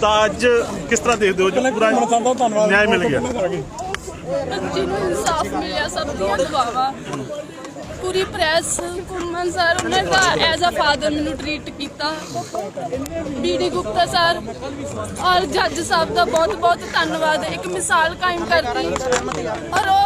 ਤਾਂ ਅੱਜ ਕਿਸ ਤਰ੍ਹਾਂ ਦੇਖਦੇ ਹੋ? ਜੋ ਪੂਰਾ ਨਿਆਂ ਮਿਲ ਗਿਆ। ਬੱਚੀ ਨੂੰ ਇਨਸਾਫ ਮਿਲਿਆ ਸਭ ਦੀਆਂ ਦੁਆਵਾਂ। ਪੂਰੀ ਪ੍ਰੈਸ ਕੁਮਨ ਸਰ ਉਹਨਾਂ ਦਾ ਐਜ਼ ਅ ਫਾਦਰ ਮੈਨੂੰ ਟ੍ਰੀਟ ਕੀਤਾ। ਬੀਡੀ ਗੁਪਤਾ ਸਰ ਔਰ ਜੱਜ ਸਾਹਿਬ ਦਾ ਬਹੁਤ ਬਹੁਤ ਧੰਨਵਾਦ। ਇੱਕ ਮਿਸਾਲ ਕਾਇਮ ਕਰਤੀ ਔਰ ਉਹ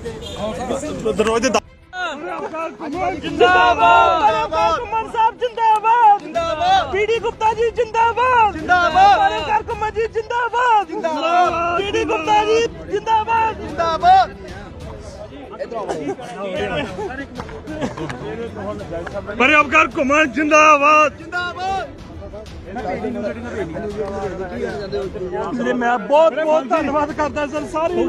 ਦਰਵਾਜ਼ੇ ਦਾ ਜਿੰਦਾਬਾਦ। ਕੁਮਨ ਸਾਹਿਬ ਜਿੰਦਾਬਾਦ। ਜਿੰਦਾਬਾਦ। ਪੀਡੀ ਗੁਪਤਾ ਜੀ ਜਿੰਦਾਬਾਦ। ਜਿੰਦਾਬਾਦ। ਕਰ ਕੁਮਨ ਜੀ ਜਿੰਦਾਬਾਦ। ਜਿੰਦਾਬਾਦ। ਪੀਡੀ ਗੁਪਤਾ ਜੀ ਜਿੰਦਾਬਾਦ। ਜਿੰਦਾਬਾਦ। ਪਰਿਆਪਕਾਰ ਘੁੰਮਣ ਜਿੰਦਾਬਾਦ। ਜੀ, ਮੈਂ ਬਹੁਤ ਬਹੁਤ ਧੰਨਵਾਦ ਕਰਦਾ ਸਰ, ਸਾਰੇ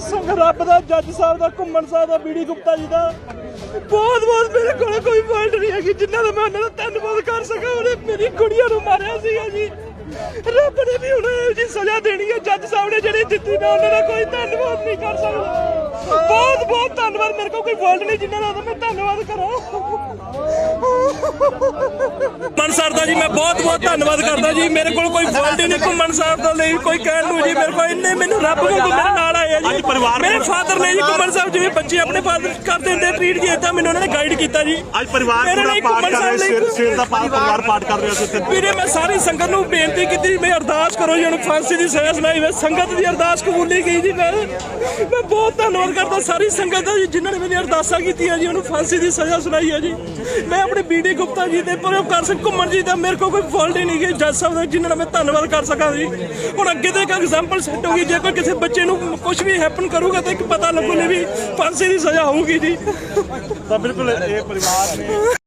ਸੰਗ ਰੱਬ ਦਾ, ਜੱਜ ਸਾਹਿਬ ਦਾ, ਘੁੰਮਣ ਸਾਹਿਬ ਦਾ, ਬੀਡੀ ਗੁਪਤਾ ਜੀ ਦਾ। ਬਹੁਤ ਬਹੁਤ ਮੇਰੇ ਕੋਲ ਕੋਈ ਵਰਡ ਨਹੀਂ ਹੈਗੀ, ਜਿੰਨਾ ਦਾ ਮੈਂ ਉਹਨਾਂ ਦਾ ਧੰਨਵਾਦ ਕਰ ਸਕਾਂ, ਉਹਨੇ ਮੇਰੀ ਕੁੜੀਆਂ ਨੂੰ ਮਾਰਿਆ ਸੀਗਾ ਜੀ। ਰੱਬ ਨੇ ਵੀ ਉਹਨਾਂ ਨੂੰ ਜੀ ਸਜ਼ਾ ਦੇਣੀ ਹੈ, ਜੱਜ ਸਾਹਿਬ ਨੇ ਜਿਹੜੀ ਦਿੱਤੀ ਮੈਂ ਉਹਨਾਂ ਦਾ ਕੋਈ ਧੰਨਵਾਦ ਨਹੀਂ ਕਰ ਸਕਦਾ। ਬਹੁਤ ਬਹੁਤ ਧੰਨਵਾਦ, ਮੇਰੇ ਕੋਲ ਕੋਈ ਵਰਡ ਨਹੀਂ, ਜਿੰਨਾ ਦਾ ਮੈਂ ਧੰਨਵਾਦ ਕਰਾਂ। ਘੁੰਮਣ ਸਰ ਦਾ ਜੀ, ਮੈਂ ਬਹੁਤ ਬਹੁਤ ਧੰਨਵਾਦ ਕਰਦਾ ਜੀ। ਮੇਰੇ ਕੋਲ ਕੋਈ ਵਰਡ ਹੀ ਨਹੀਂ ਘੁੰਮਣ ਸਾਹਿਬ ਦਾ ਲਈ ਕੋਈ ਕਹਿਣ ਨੂੰ ਜੀ, ਮੇਰੇ ਕੋਲ ਇੰਨੇ ਮੈਨੂੰ ਰੱਬ ਵਾਂਗੂ ਮੇਰੇ ਨਾਲ ਆਏ ਆ ਜੀ। ਅੱਜ ਪਰਿਵਾਰ ਮੇਰੇ ਫਾਦਰ ਨੇ ਜੀ ਘੁੰਮਣ ਸਾਹਿਬ ਜਿਵੇਂ ਬੱਚੇ ਆਪਣੇ ਫਾਦਰ ਕਰਦੇ ਹੁੰਦੇ ਟ੍ਰੀਟ ਜੀ ਏਦਾਂ ਮੈਨੂੰ ਉਹਨਾਂ ਨੇ ਗਾਈਡ ਕੀਤਾ ਜੀ। ਅੱਜ ਪਰਿਵਾਰ ਪੂਰਾ ਪਾਠ ਕਰ ਰਿਹਾ ਸਿਰ ਸਿਰ ਦਾ ਪਰਿਵਾਰ ਪਾਠ ਕਰ ਰਿਹਾ ਸੀ ਵੀਰੇ ਮੈਂ ਸਾਰੀ ਸੰਗਤ ਨੂੰ ਬੇਨਤੀ ਕੀਤੀ ਮੈਂ ਅਰਦਾਸ ਕਰੋ ਜੀ ਉਹਨੂੰ ਫਾਂਸੀ ਦੀ ਸਜ਼ਾ ਸੁਣਾਈ ਮੈਂ ਸੰਗਤ ਦੀ ਅਰਦਾਸ ਕਬੂਲੀ ਗਈ ਜੀ ਮੈਂ ਮੈਂ ਬਹੁਤ ਧੰਨਵਾਦ ਕਰਦਾ ਸਾਰੀ ਸੰਗਤ ਦਾ ਜੀ ਜਿਨ੍ਹਾਂ ਨੇ ਮੇਰੀ ਅਰਦਾਸਾਂ ਕੀਤੀਆਂ ਜੀ ਉਹਨੂੰ ਫਾਂਸੀ ਦੀ ਸਜ਼ਾ ਸੁਣਾਈ ਹੈ ਜੀ। ਮੈਂ ਆਪਣੇ ਬੀਡੀ ਗੁਪਤਾ ਜੀ ਦੇ ਪਰਵਕਾਰ ਸਿੰਘ ਘੁੰਮਣ ਜੀ ਦਾ ਮੇਰੇ ਕੋਲ ਕੋਈ ਫਾਲਟ ਹੀ ਨਹੀਂ ਗਈ ਜੱਜ ਸਾਹਿਬ ਦਾ ਜਿਨ੍ਹਾਂ ਦਾ ਮੈਂ ਧੰਨਵਾਦ ਕਰ ਸਕਾਂ ਜੀ। ਹੁਣ ਅੱਗੇ ਤੋਂ ਇੱਕ ਐਗਜ਼ਾਮਪਲ ਸੈੱਟ ਹੋਗੀ ਜੇ ਕੋਈ ਕਿਸੇ ਬੱਚੇ ਨੂੰ ਕੁਝ ਵੀ ਹੈਪਨ ਕਰੂਗਾ ਤਾਂ ਇੱਕ ਪਤਾ ਲੱਗੂ ਨਹੀਂ ਵੀ ਫਾਂਸੀ ਦੀ ਸਜ਼ਾ ਹੋਊਗੀ ਜੀ। ਤਾਂ ਬਿਲਕੁਲ ਇਹ ਪਰਿਵਾਰ ਨੇ